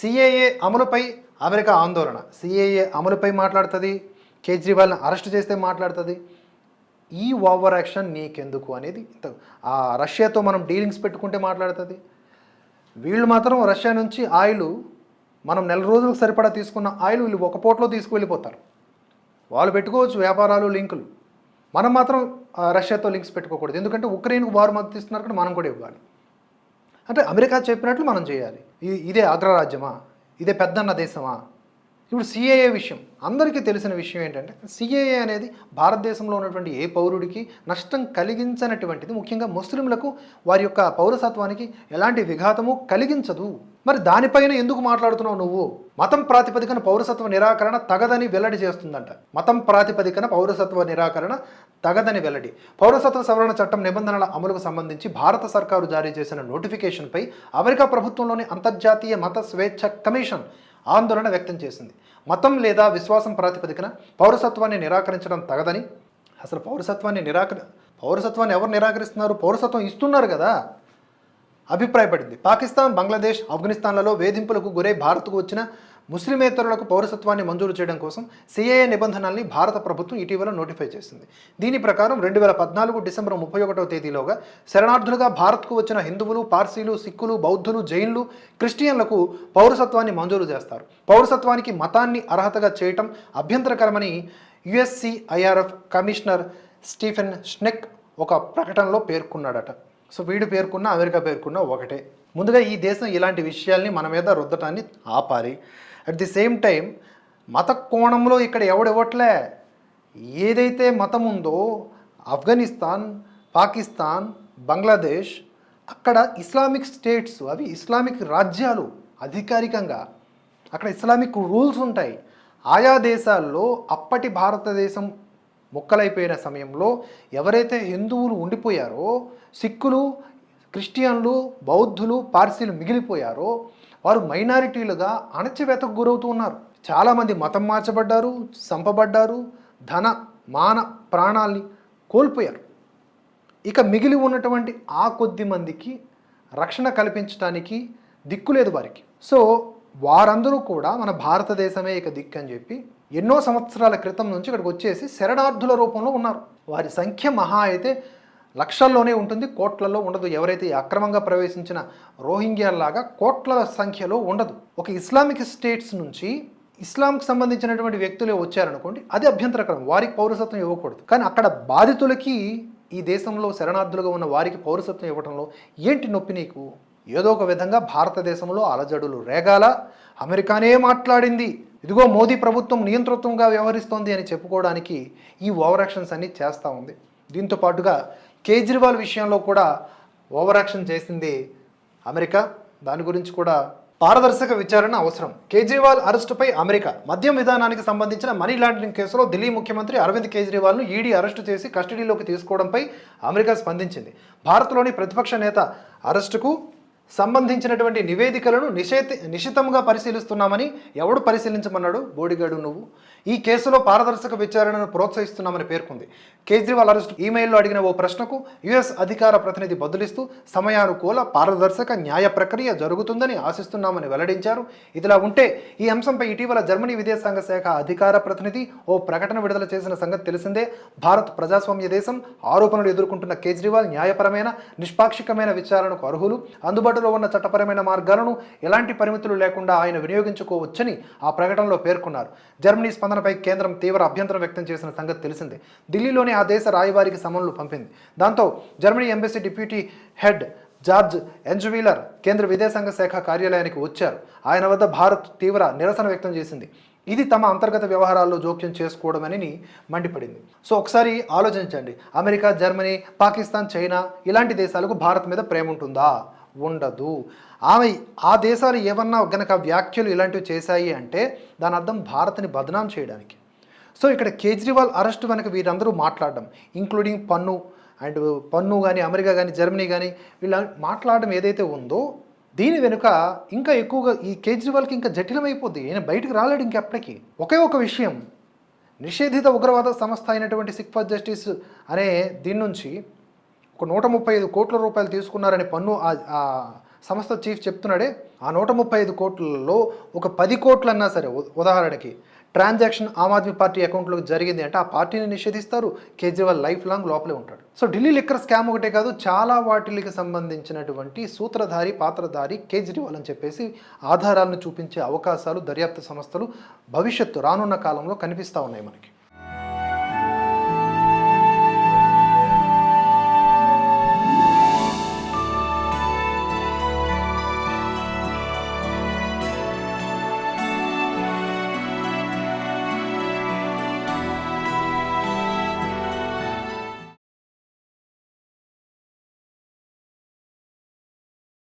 CAA అమలుపై America ఆందోళన. CAA అమలుపై మాట్లాడుతుంది కేజ్రీవాల్ని అరెస్ట్ చేస్తే మాట్లాడుతుంది. ఈ ఓవర్ యాక్షన్ నీకెందుకు అనేది ఇంత- ఆ రష్యాతో మనం డీలింగ్స్ పెట్టుకుంటే మాట్లాడుతుంది. వీళ్ళు మాత్రం రష్యా నుంచి ఆయిల్ మనం నెల రోజులకు సరిపడా తీసుకున్న ఆయిల్ వీళ్ళు ఒక పోట్లో తీసుకువెళ్ళిపోతారు. వాళ్ళు పెట్టుకోవచ్చు వ్యాపారాలు లింకులు. మనం మాత్రం రష్యాతో లింక్స్ పెట్టుకోకూడదు. ఎందుకంటే ఉక్రెయిన్కు వారు మద్దతు ఇస్తున్నారు కూడా మనం కూడా ఇవ్వాలి. అంటే అమెరికా చెప్పినట్లు మనం చేయాలి. ఇదే అగ్రరాజ్యమా ఇదే పెద్దన్న దేశమా? ఇప్పుడు సిఏఏ విషయం. అందరికీ తెలిసిన విషయం ఏంటంటే సిఏఏ అనేది భారతదేశంలో ఉన్నటువంటి ఏ పౌరుడికి నష్టం కలిగించనటువంటిది. ముఖ్యంగా ముస్లింలకు వారి యొక్క పౌరసత్వానికి ఎలాంటి విఘాతము కలిగించదు. మరి దానిపైన ఎందుకు మాట్లాడుతున్నావు నువ్వు? మతం ప్రాతిపదికన పౌరసత్వ నిరాకరణ తగదని వెల్లడి చేస్తుందంట. మతం ప్రాతిపదికన పౌరసత్వ నిరాకరణ తగదని వెల్లడి. పౌరసత్వ సవరణ చట్టం నిబంధనల అమలుకు సంబంధించి భారత సర్కారు జారీ చేసిన నోటిఫికేషన్పై అమెరికా ప్రభుత్వంలోని అంతర్జాతీయ మత స్వేచ్ఛ కమిషన్ ఆందోళన వ్యక్తం చేసింది. మతం లేదా విశ్వాసం ప్రాతిపదికన పౌరసత్వాన్ని నిరాకరించడం తగదని అసలు పౌరసత్వాన్ని నిరాకరి పౌరసత్వాన్ని ఎవరు నిరాకరిస్తున్నారు? పౌరసత్వం ఇస్తున్నారు కదా? అభిప్రాయపడింది. పాకిస్తాన్ బంగ్లాదేశ్ ఆఫ్ఘనిస్తాన్లలో వేధింపులకు గురై భారత్కు వచ్చిన ముస్లిమేతరులకు పౌరసత్వాన్ని మంజూరు చేయడం కోసం సిఏఏ నిబంధనల్ని భారత ప్రభుత్వం ఇటీవల నోటిఫై చేసింది. దీని ప్రకారం రెండు వేల పద్నాలుగు డిసెంబర్ ముప్పై ఒకటవ తేదీలోగా శరణార్థులుగా భారత్కు వచ్చిన హిందువులు పార్సీలు సిక్కులు బౌద్ధులు జైన్లు క్రిస్టియన్లకు పౌరసత్వాన్ని మంజూరు చేస్తారు. పౌరసత్వానికి మతాన్ని అర్హతగా చేయటం అభ్యంతరకరమని యుఎస్సిఐఆర్ఎఫ్ కమిషనర్ స్టీఫెన్ స్నెక్ ఒక ప్రకటనలో పేర్కొన్నాడట. సో వీడు పేర్కొన్న అమెరికా పేర్కొన్న ఒకటే. ముందుగా ఈ దేశం ఇలాంటి విషయాల్ని మన మీద రుద్దటాన్ని ఆపాలి. అట్ ది సేమ్ టైం మత కోణంలో ఇక్కడ ఎవడివ్వట్లే ఏదైతే మతం ఉందో ఆఫ్ఘనిస్తాన్ పాకిస్తాన్ బంగ్లాదేశ్ అక్కడ ఇస్లామిక్ స్టేట్స్ అవి ఇస్లామిక్ రాజ్యాలు అధికారికంగా అక్కడ ఇస్లామిక్ రూల్స్ ఉంటాయి. ఆయా దేశాల్లో అప్పటి భారతదేశం ముక్కలైపోయిన సమయంలో ఎవరైతే హిందువులు ఉండిపోయారో సిక్కులు క్రిస్టియన్లు బౌద్ధులు పార్సీలు మిగిలిపోయారో వారు మైనారిటీలుగా అణచివేతకు గురవుతూ ఉన్నారు. చాలామంది మతం మార్చబడ్డారు చంపబడ్డారు ధన మాన ప్రాణాల్ని కోల్పోయారు. ఇక మిగిలి ఉన్నటువంటి ఆ కొద్ది మందికి రక్షణ కల్పించడానికి దిక్కు లేదు వారికి. సో వారందరూ కూడా మన భారతదేశమే ఇక దిక్కు అని చెప్పి ఎన్నో సంవత్సరాల క్రితం నుంచి ఇక్కడికి వచ్చేసి శరణార్థుల రూపంలో ఉన్నారు. వారి సంఖ్య మహా అయితే లక్షల్లోనే ఉంటుంది కోట్లలో ఉండదు. ఎవరైతే అక్రమంగా ప్రవేశించిన రోహింగ్యాల్లాగా కోట్ల సంఖ్యలో ఉండదు. ఒక ఇస్లామిక్ స్టేట్స్ నుంచి ఇస్లాంకి సంబంధించినటువంటి వ్యక్తులే వచ్చారనుకోండి అది అభ్యంతరకరం వారికి పౌరసత్వం ఇవ్వకూడదు. కానీ అక్కడ బాధితులకి ఈ దేశంలో శరణార్థులుగా ఉన్న వారికి పౌరసత్వం ఇవ్వడంలో ఏంటి నొప్పి నీకు? ఏదో ఒక విధంగా భారతదేశంలో అలజడులు రేగాల అమెరికానే మాట్లాడింది. ఇదిగో మోదీ ప్రభుత్వం నియంతృత్వంగా వ్యవహరిస్తోంది అని చెప్పుకోవడానికి ఈ ఓవరాక్షన్స్ అన్నీ చేస్తూ ఉంది. దీంతో పాటుగా కేజ్రీవాల్ విషయంలో కూడా ఓవర్ యాక్షన్ చేసింది అమెరికా. దాని గురించి కూడా పారదర్శక విచారణ అవసరం. కేజ్రీవాల్ అరెస్టుపై అమెరికా. మద్యం విధానానికి సంబంధించిన మనీ లాండరింగ్ కేసులో ఢిల్లీ ముఖ్యమంత్రి అరవింద్ కేజ్రీవాల్ను ఈడీ అరెస్టు చేసి కస్టడీలోకి తీసుకోవడంపై అమెరికా స్పందించింది. భారత్లోని ప్రతిపక్ష నేత అరెస్టుకు సంబంధించినటువంటి నివేదికలను నిషేత నిశితంగా పరిశీలిస్తున్నామని ఎవడు పరిశీలించమన్నాడు? బోడిగాడు నువ్వు. ఈ కేసులో పారదర్శక విచారణను ప్రోత్సహిస్తున్నామని పేర్కొంది. కేజ్రీవాల్ అరెస్ట్ ఈమెయిల్లో అడిగిన ఓ ప్రశ్నకు యుఎస్ అధికార ప్రతినిధి బదులిస్తూ సమయానుకూల పారదర్శక న్యాయ ప్రక్రియ జరుగుతుందని ఆశిస్తున్నామని వెల్లడించారు. ఇదిలా ఉంటే ఈ అంశంపై ఇటీవల జర్మనీ విదేశాంగ శాఖ అధికార ప్రతినిధి ఓ ప్రకటన విడుదల చేసిన సంగతి తెలిసిందే. భారత్ ప్రజాస్వామ్య దేశం ఆరోపణలు ఎదుర్కొంటున్న కేజ్రీవాల్ న్యాయపరమైన నిష్పాక్షికమైన విచారణకు అర్హులు. అందుబాటు అందుబాటులో ఉన్న చట్టపరమైన మార్గాలను ఎలాంటి పరిమితులు లేకుండా ఆయన వినియోగించుకోవచ్చని ఆ ప్రకటనలో పేర్కొన్నారు. జర్మనీ స్పందనపై కేంద్రం తీవ్ర అభ్యంతరం వ్యక్తం చేసిన సంగతి తెలిసిందే. ఢిల్లీలోని ఆ దేశ రాయబారికి సమన్లు పంపింది. దాంతో Germany embassy deputy head George ఎంజువీలర్ కేంద్ర విదేశాంగ శాఖ కార్యాలయానికి వచ్చారు. ఆయన వద్ద భారత్ తీవ్ర నిరసన వ్యక్తం చేసింది. ఇది తమ అంతర్గత వ్యవహారాల్లో జోక్యం చేసుకోవడమని మండిపడింది. సో ఒకసారి ఆలోచించండి. అమెరికా జర్మనీ పాకిస్తాన్ చైనా ఇలాంటి దేశాలకు భారత్ మీద ప్రేమ ఉంటుందా? ఉండదు. ఆమె ఆ దేశాలు ఏమన్నా గనక వ్యాఖ్యలు ఇలాంటివి చేశాయి అంటే దాని అర్థం భారత్ని బదనాం చేయడానికి. సో ఇక్కడ కేజ్రీవాల్ అరెస్ట్ వెనక వీరందరూ మాట్లాడడం ఇంక్లూడింగ్ పన్ను అండ్ పన్ను కానీ అమెరికా కానీ జర్మనీ కానీ వీళ్ళ మాట్లాడడం ఏదైతే ఉందో దీని వెనుక ఇంకా ఎక్కువగా ఈ కేజ్రీవాల్కి ఇంకా జటిలమైపోద్ది. ఈయన బయటకు రాలేడు ఇంకెప్పటికీ. ఒకే ఒక విషయం. నిషేధిత ఉగ్రవాద సంస్థ అయినటువంటి సిక్ ఫర్ జస్టిస్ అనే దీని నుంచి ఒక నూట ముప్పై ఐదు కోట్ల రూపాయలు తీసుకున్నారని పన్ను ఆ- సంస్థ చీఫ్ చెప్తున్నాడే ఆ నూట ముప్పై ఐదు కోట్లలో ఒక పది కోట్లు అన్నా సరే ఉ- ఉదాహరణకి ట్రాన్సాక్షన్ ఆమ్ ఆద్మీ పార్టీ అకౌంట్లోకి జరిగింది అంటే ఆ పార్టీని నిషేధిస్తారు కేజ్రీవాల్ లైఫ్ లాంగ్ లోపలే ఉంటాడు. సో ఢిల్లీ లిక్కర్ స్కామ్ ఒకటే కాదు చాలా వాటికి సంబంధించినటువంటి సూత్రధారి పాత్రధారి కేజ్రీవాల్ అని చెప్పేసి ఆధారాలను చూపించే అవకాశాలు దర్యాప్తు సంస్థలు భవిష్యత్తు రానున్న కాలంలో కనిపిస్తూ ఉన్నాయి మనకి.